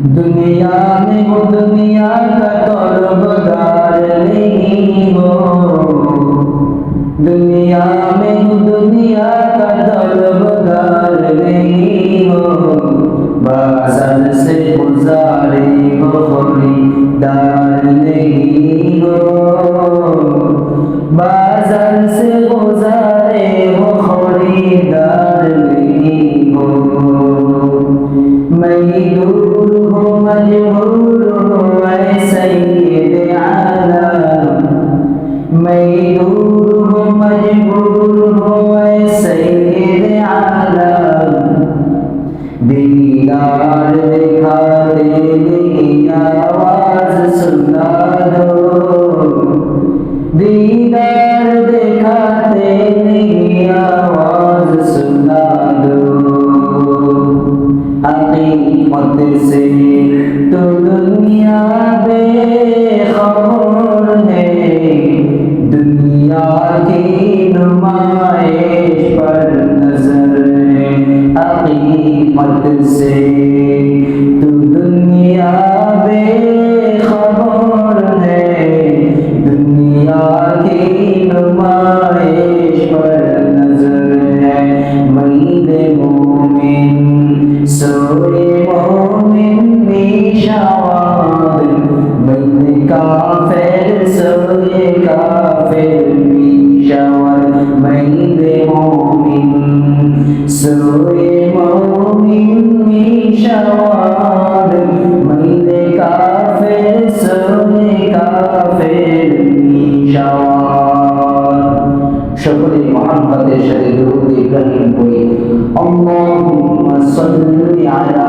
दुनिया में हो दुनिया का तलबगार नहीं हो दुनिया में हो दुनिया का तलबगार नहीं हो बाजार से गुजारे हो खरीदार नहीं हो बाजार से गुजारे हो खरीदार नहीं हो मैं दूर हूँ मजबूर हूँ ऐ सैयद आलम मैं दूर हूँ मजबूर हूँ ऐ सैयद आलम दीदार दिखाते नहीं आवाज सुना दुनिया की नुमाइश पर नजर है हकीकत से निशावाद मईद काफिर सोए काफिर নিশাওয়ার সকলে মহাব্বতের সাথে দরুদ ইব্রাহিম পড়ি আল্লাহুম্মা সাল্লি আলা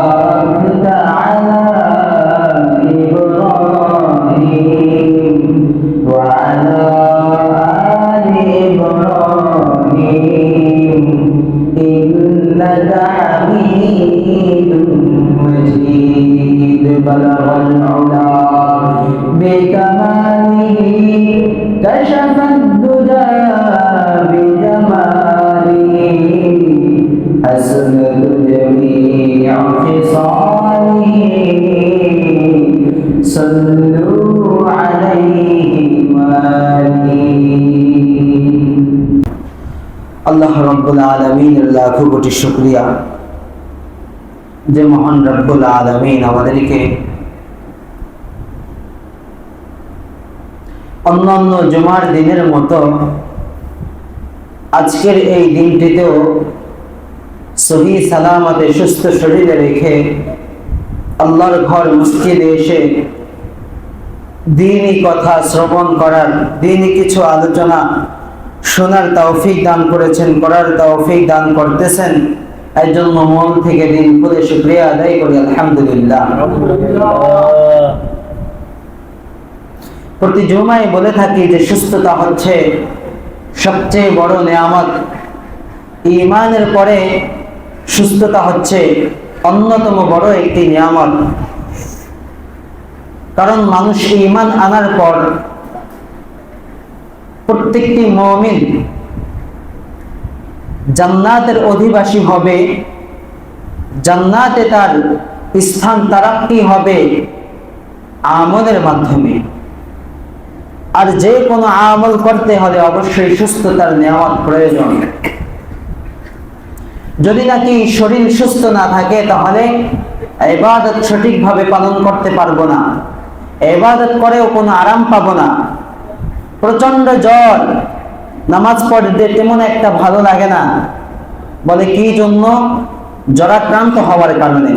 بكماله كشف الدجى بجماله حسنت جميع خصاله صلوا عليه وآله আল্লাহ রব্বুল আলমিনের লাখো কোটি শুক্রিয়া যে মহান রব্বুল আলমিন আমাদেরকে অন্যান্য জুমার দিনের মতো আজকের এই দিনটিতেও সহি সালামতে সুস্থ শরীরে রেখে আল্লাহর ঘর মসজিদে এসে দিনই কথা শ্রবণ করার, দিনই কিছু আলোচনা শোনার তৌফিক দান করেছেন, করার তৌফিক দান করতেছেন। এর জন্য মন থেকে দিন করে শুক্রিয়া আদায় করি, আলহামদুলিল্লাহ। প্রতি জুমায় বলে থাকি যে সুস্থতা হচ্ছে সবচেয়ে বড় নেয়ামত। ইমানের পরে সুস্থতা হচ্ছে অন্যতম বড় একটি নিয়ামত। কারণ মানুষ ইমান আনার পর প্রত্যেকটি মমিন জান্নাতের অধিবাসী হবে, জান্নাতে তার স্থান তারাক্কি হবে আমলের মাধ্যমে। আর যে কোনো আমল করতে হলে অবশ্যই সুস্থতার নেওয়ার প্রয়োজন। যদি নাকি শরীর সুস্থ না থাকে, তাহলে এবাদত সঠিকভাবে পালন করতে পারব না। এবাদত করেও কোনো আরাম পাবো না। প্রচণ্ড জ্বর, নামাজ পড়তে তেমন একটা ভালো লাগে না। বলে কি জন্য? জরাক্রান্ত হওয়ার কারণে।